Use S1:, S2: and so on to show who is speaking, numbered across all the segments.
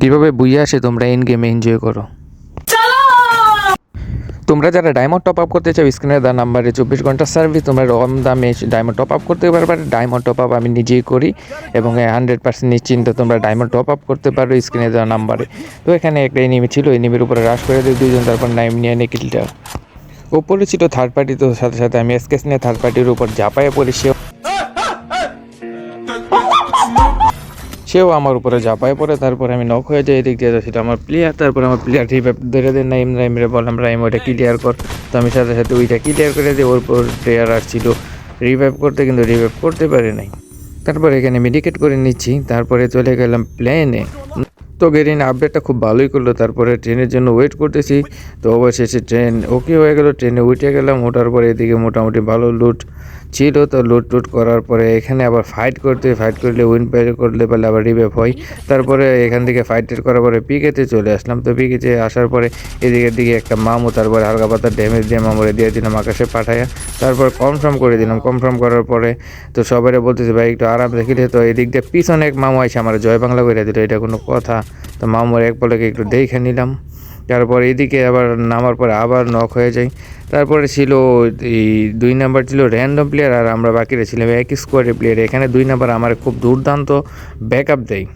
S1: কীভাবে বুইয়ে আসে তোমরা এন গেমে এনজয় করো? তোমরা যারা ডায়মন্ড টপ আপ করতে চাও স্ক্রিনে দেওয়া নাম্বারে চব্বিশ ঘণ্টা সার্ভিস তোমরা কম দামে ডায়মন্ড টপ আপ করতে পারবে। ডায়মন্ড টপ আপ আমি নিজেই করি এবং হান্ড্রেড পার্সেন্ট নিশ্চিন্ত তোমরা ডায়মন্ড টপ আপ করতে পারো স্ক্রিনে দেওয়া নাম্বারে তো এখানে একটা এনিমি ছিল এনিমির উপরে রাশ করে দিয়ে দুইজন, তারপর নাইম নিয়ে নিয়ে কিলটা ওপরে ছিল থার্ড পার্টি তো সাথে সাথে আমি এসকেস নিয়ে থার্ড পার্টির উপর ঝাঁপায়ে পড়ি সেও সেও আমার উপরে ঝাঁপায় পড়ে, তারপরে আমি নক হয়ে যাই, এদিক দিয়ে যাচ্ছিল আমার প্লেয়ার তারপরে আমার প্লেয়ার রিভাইভ ধরে দেন নাইম রাইমরে বললাম রাইম ওইটা ক্লিয়ার কর। তো আমি সাথে সাথে ওইটা ক্লিয়ার করে দিই ওর পর প্লেয়ার আসছিল। রিভাইভ করতে, কিন্তু রিভাইভ করতে পারে নাই। তারপরে এখানে মেডিকেট করে নিচ্ছি, তারপরে চলে গেলাম প্লেনে তো গেরিন আপডেটটা খুব ভালোই করল, তারপরে ট্রেনের জন্য ওয়েট করতেছি। তো অবশেষে ট্রেন ওকে হয়ে গেল ট্রেনে উঠে গেলাম, ওঠার পরে এদিকে মোটামুটি ভালো লুট ছিল তো লুট টুট করার পরে এখানে আবার ফাইট করতে ফাইট করলে উইন পে করলে পারলে আবার রিভেভ হয়। তারপরে এখান থেকে ফাইট করার পরে পিকেতে চলে আসলাম। তো পিকেতে আসার পরে এদিকের দিকে একটা মামু, তারপরে হালকা পাতার ড্যামেজ দিয়ে মামুরে দিয়ে দিলাম আকাশে পাঠাইয়া তারপর কনফার্ম করে দিলাম। কনফার্ম করার পরে তো সবাই বলতেছে, ভাই, একটু আরাম দেখিলে তো এদিক দিয়ে পিছনে এক মামু আছে আমার জয় বাংলা করে দিল। এটা কোনো কথা। তো মামুর এক পলকে একটু দেখে নিলাম। তারপর এদিকে আবার নামার পরে আবার নক হয়ে যায়। তারপরে ছিল এই দুই নাম্বার ছিল র্যান্ডম প্লেয়ার আর আমরা বাকিরা ছিলাম এক স্কোয়াডের প্লেয়ার এখানে দুই নাম্বার আমার খুব দুর্দান্ত ব্যাকআপ দেয়।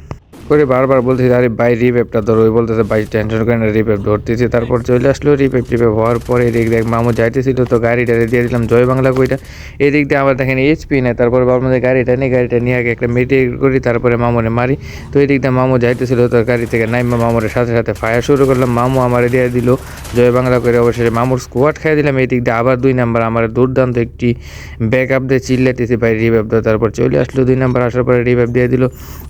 S1: করে বারবার বলতেছি, আরে ভাই রিপেপটা ধরো। ওই বলতেছে, ভাই টেনশন করে না রিপেপ ধরতেছি। তারপর চলে আসলো রিপেপ রিপেপ হওয়ার পরে এদিক দেখ মামু যাইতেছিল, তো গাড়িটা দিয়ে দিলাম, জয় বাংলা কইটা। এদিক দিয়ে আবার দেখেন এইচপি নেই, তারপরে যে, গাড়িটা নিয়ে গাড়িটা নিয়ে আগে একটা মেডিকেট করি, তারপরে মামুরে মারি। তো এদিক দিয়ে মামু যাইতেছিল, তো গাড়ি থেকে নাইমা মামুরের সাথে সাথে ফায়ার শুরু করলাম। মামু আমার দিয়ে দিল, জয় বাংলা করে অবশেষে মামুর স্কোয়াড খাই দিলাম। এই দিক দিয়ে আবার দুই নাম্বার আমার দুর্দান্ত একটি ব্যাক আপ দিয়ে চিল্লাতেছি ভাই দাও। তারপর চলে আসলো দুই নাম্বার আসার পরে রিভাইভ দিয়ে দিল।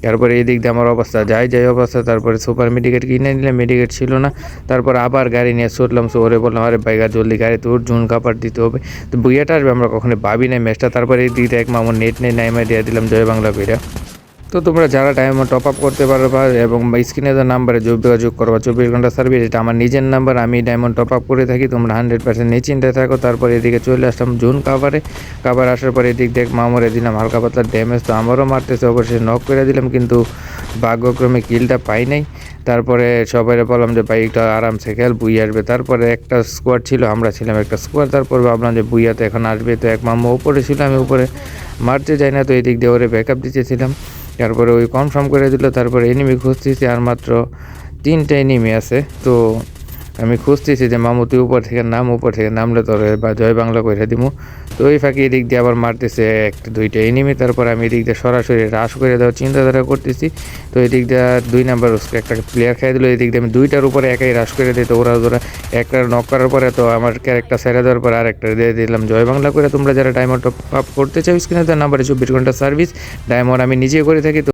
S1: তারপরে এদিক দিয়ে আমার অবস্থা, যাই যাই অবস্থা। তারপরে সুপার মেডিকেট কিনে নিলে মেডিকেট ছিল না। তারপর আবার গাড়ি নিয়ে ছুটলাম ওরে বললাম, আরে ভাই জলদি গাড়ি তোর জুন কাপড় দিতে হবে। তো বুইয়াটা আসবে আমরা কখনো ভাবি নাই ম্যাচটা। তারপরে এই দিক এক মামুর নেট নেই নাইমা দিয়ে দিলাম, জয় বাংলা কইরা তো তোমরা যারা টাইম টপ আপ করতে পারবা এবং স্ক্রিনে যে নাম্বারে যোগাযোগ করবা চব্বিশ ঘণ্টা সার্ভিস এটা আমার নিজের নাম্বার আমি ডায়মন্ড টপ আপ করে থাকি, তোমরা হান্ড্রেড পার্সেন্ট নিশ্চিন্তে থাকো। তারপর এদিকে চলে আসলাম জুন কাভারে কাভার আসার পর এদিক দেখ মামরে দিলাম হালকা পাতলা ড্যামেজ তো আমারও মারতেছে অবশ্যই নক করে দিলাম, কিন্তু ভাগ্যক্রমে কিলটা পাই নাই। তারপরে সবাই বললাম যে, ভাই বাইকটা আরামসে খেল, বুই আসবে। তারপরে একটা স্কোয়াড ছিল, আমরা ছিলাম একটা স্কোয়াড তারপর ভাবলাম যে, বুইয়া তো এখন আসবে। তো এক মামা উপরে ছিল, আমি উপরে মারতে যাই না, তো এদিক দিয়ে ওরে ব্যাকআপ দিতেছিলাম। তারপরে ওই কনফার্ম করে দিল, তারপরে এনিমি খুঁজতেছি, আর মাত্র তিনটা এনিমি আছে। তো আমি খুঁজতেছি যে মামু, তুই উপর থেকে নাম, উপর থেকে নামলে তোর বা জয় বাংলা করে দিমু। তো ওই ফাঁকি এদিক দিয়ে আবার মারতেছে একটা, দুইটা এনিমি তারপর আমি এদিক দিয়ে সরাসরি হ্রাস করে দেওয়ার চিন্তাধারা করতেছি। তো এদিক দিয়ে দুই নাম্বার একটা প্লেয়ার খাই দিল, এদিক দিয়ে আমি দুইটার উপরে একাই হ্রাস করে দিই। তো ওরা ওরা একটা নক করার পরে তো আমার ক্যারেক্টার ছেড়ে দেওয়ার পর আর একটা দিয়ে দিলাম, জয় বাংলা করে তোমরা যারা ডায়মন্ড টপ আপ করতে চাও স্ক্রিনে তার নাম্বারে চব্বিশ ঘণ্টা সার্ভিস ডায়মন্ড আমি নিজে করে থাকি, তো